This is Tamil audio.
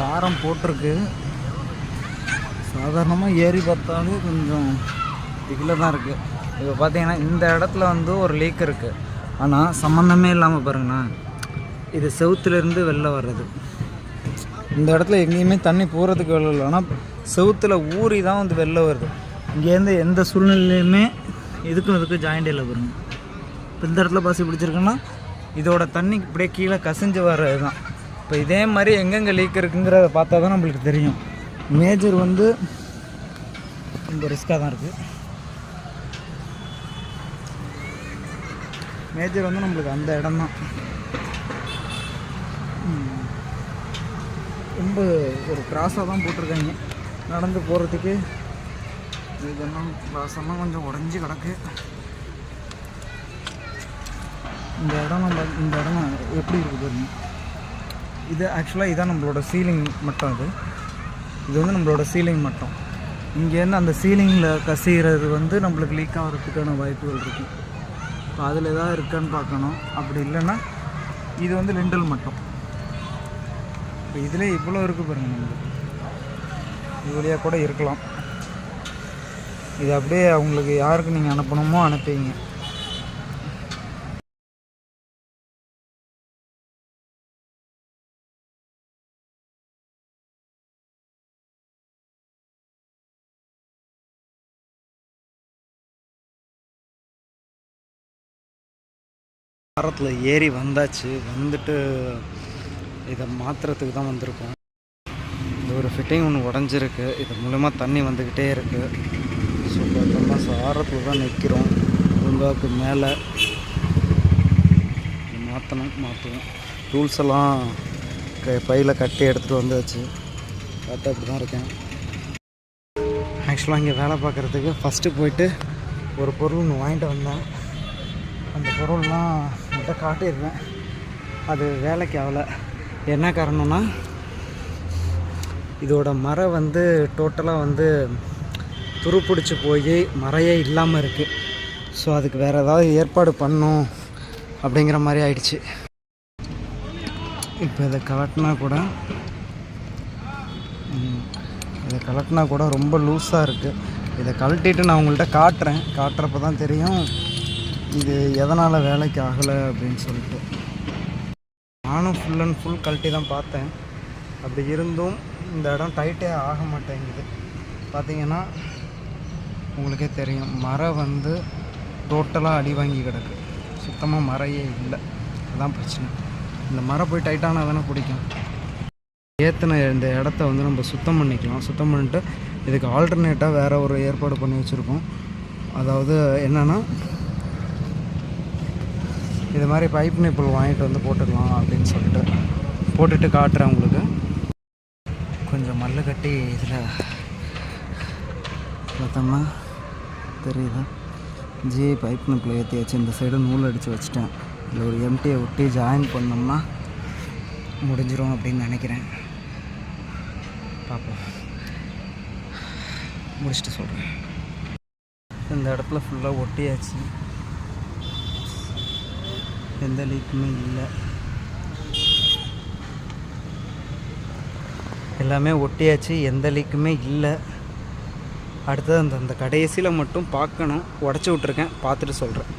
சாரம் போட்டிருக்கு. சாதாரணமாக ஏறி பார்த்தாலே கொஞ்சம் இதில் தான் இருக்குது இப்போ பார்த்தீங்கன்னா இந்த இடத்துல வந்து ஒரு லீக் இருக்குது ஆனால் சம்மந்தமே இல்லாமல் பாருங்கண்ணா இது செவுத்துலேருந்து வெளில வர்றது. இந்த இடத்துல எங்கேயுமே தண்ணி போகிறதுக்கு வெளில இல்லை. ஆனால் செவுத்தில் ஊறி தான் வந்து வெளில வருது. இங்கேருந்து எந்த சூழ்நிலையுமே இதுக்கும் இதுக்கும் ஜாயிண்ட் இல்லை பாருங்க. இப்போ இந்த இடத்துல பசி பிடிச்சிருக்குன்னா இதோட தண்ணி இப்படியே கீழே கசிஞ்சு வர்றது தான் இப்போ இதே மாதிரி எங்கெங்கே லீக் இருக்குங்கிறத பார்த்தா தான் நம்மளுக்கு தெரியும். மேஜர் வந்து இந்த ரிஸ்க்காக தான் இருக்குது மேஜர் வந்து நம்மளுக்கு அந்த இடம் தான். ரொம்ப ஒரு கிராஸாக தான் போட்டிருக்காங்க. நடந்து போகிறதுக்கு இதெல்லாம் கிராஸெல்லாம் கொஞ்சம் உடஞ்சி கிடக்கு. இந்த இடம் நம்ம இந்த இடம் எப்படி இருக்குது பாருங்க. இது ஆக்சுவலாக இதான் நம்மளோட சீலிங் மட்டும் அது இது வந்து நம்மளோட சீலிங் மட்டும். இங்கேருந்து அந்த சீலிங்கில் கசிகிறது வந்து நம்மளுக்கு லீக் ஆகிறதுக்கான வாய்ப்புகள் இருக்குது இப்போ அதில் எதாவது இருக்கான்னு பார்க்கணும். அப்படி இல்லைன்னா இது வந்து லிண்டல் மட்டும். இப்போ இதில் இவ்வளோ இருக்குது பாருங்கள் நம்மளுக்கு. இது வழியாக கூட இருக்கலாம். இது அப்படியே அவங்களுக்கு யாருக்கு நீங்கள் அனுப்பணுமோ அனுப்பிங்க வாரத்தில் ஏறி வந்தாச்சு. வந்துட்டு இதை மாற்றுறதுக்கு தான் வந்திருக்கோம். இந்த ஒரு ஃபிட்டிங் ஒன்று உடஞ்சிருக்கு. இது மூலமா தண்ணி வந்துக்கிட்டே இருக்குது ஸோ பார்த்தோம்னா சாரத்தில் தான் நிற்கிறோம் பூங்காவுக்கு மேலே. மாற்றணும் மாற்றுவோம் டூல்ஸ் எல்லாம் க பையில் கட்டி எடுத்துகிட்டு வந்தாச்சு. பார்த்தா அப்படி தான் இருக்கேன் ஆக்சுவலாக இங்கே வேலை பார்க்குறதுக்கு ஃபஸ்ட்டு போயிட்டு ஒரு பொருள் ஒன்று வாங்கிட்டு வந்தேன். அந்த பொருள்லாம் உங்கள்கிட்ட காட்டியிருந்தேன் அது வேலைக்கு ஆகலை. என்ன காரணம்னா இதோட மரம் வந்து டோட்டலாக வந்து துருப்பிடிச்சி போய் மறையே இல்லாமல் இருக்குது ஸோ அதுக்கு வேறு ஏதாவது ஏற்பாடு பண்ணும் அப்படிங்கிற மாதிரி ஆயிடுச்சு. இப்போ இதை கலட்டினா கூட இதை கலட்டினா கூட ரொம்ப லூஸாக இருக்குது இதை கழட்டிட்டு நான் உங்கள்கிட்ட காட்டுறேன். காட்டுறப்ப தான் தெரியும். இது எதனால் வேலைக்கு ஆகலை அப்படின்னு சொல்லிட்டு. நானும் ஃபுல் அண்ட் ஃபுல் கழட்டி தான் பார்த்தேன். அப்படி இருந்தும் இந்த இடம் டைட்டே ஆக மாட்டேங்குது. பார்த்தீங்கன்னா உங்களுக்கே தெரியும் மரம் வந்து டோட்டலாக அடி வாங்கி கிடக்கு. சுத்தமாக மரையே இல்லை. அதுதான் பிரச்சனை. இந்த மரம் போய் டைட்டானால் தானே பிடிக்கும். ஏற்றின இந்த இடத்த வந்து நம்ம சுத்தம் பண்ணிக்கலாம். சுத்தம் பண்ணிட்டு இதுக்கு ஆல்டர்னேட்டாக வேறு ஒரு ஏற்பாடு பண்ணி வச்சுருக்கோம். அதாவது என்னென்னா இது மாதிரி பைப் நிப்பிள் வாங்கிட்டு வந்து போட்டுக்கலாம் அப்படின்னு சொல்லிட்டு போட்டுட்டு காட்டுறேன் உங்களுக்கு. கொஞ்சம் மல்லு கட்டி இதில் பார்த்தோம்னா தெரியுதா? ஜி பைப் நிப்பிள் ஏற்றியாச்சு இந்த சைடு நூல் அடித்து வச்சுட்டேன். இதில் ஒரு எம்டியை ஒட்டி ஜாயின் பண்ணோம்னா முடிஞ்சிரும் அப்படின்னு நினைக்கிறேன். பார்ப்போம். முடிச்சுட்டு சொல்கிறேன் இந்த இடத்துல ஃபுல்லாக ஒட்டியாச்சு. எந்த லீக்குமே இல்லை. எல்லாமே ஒட்டியாச்சு எந்த லீக்குமே இல்லை. அடுத்தது அந்த அந்த கடைசியில் மட்டும் பார்க்கணும். உடச்சி விட்ருக்கேன் பார்த்துட்டு சொல்கிறேன்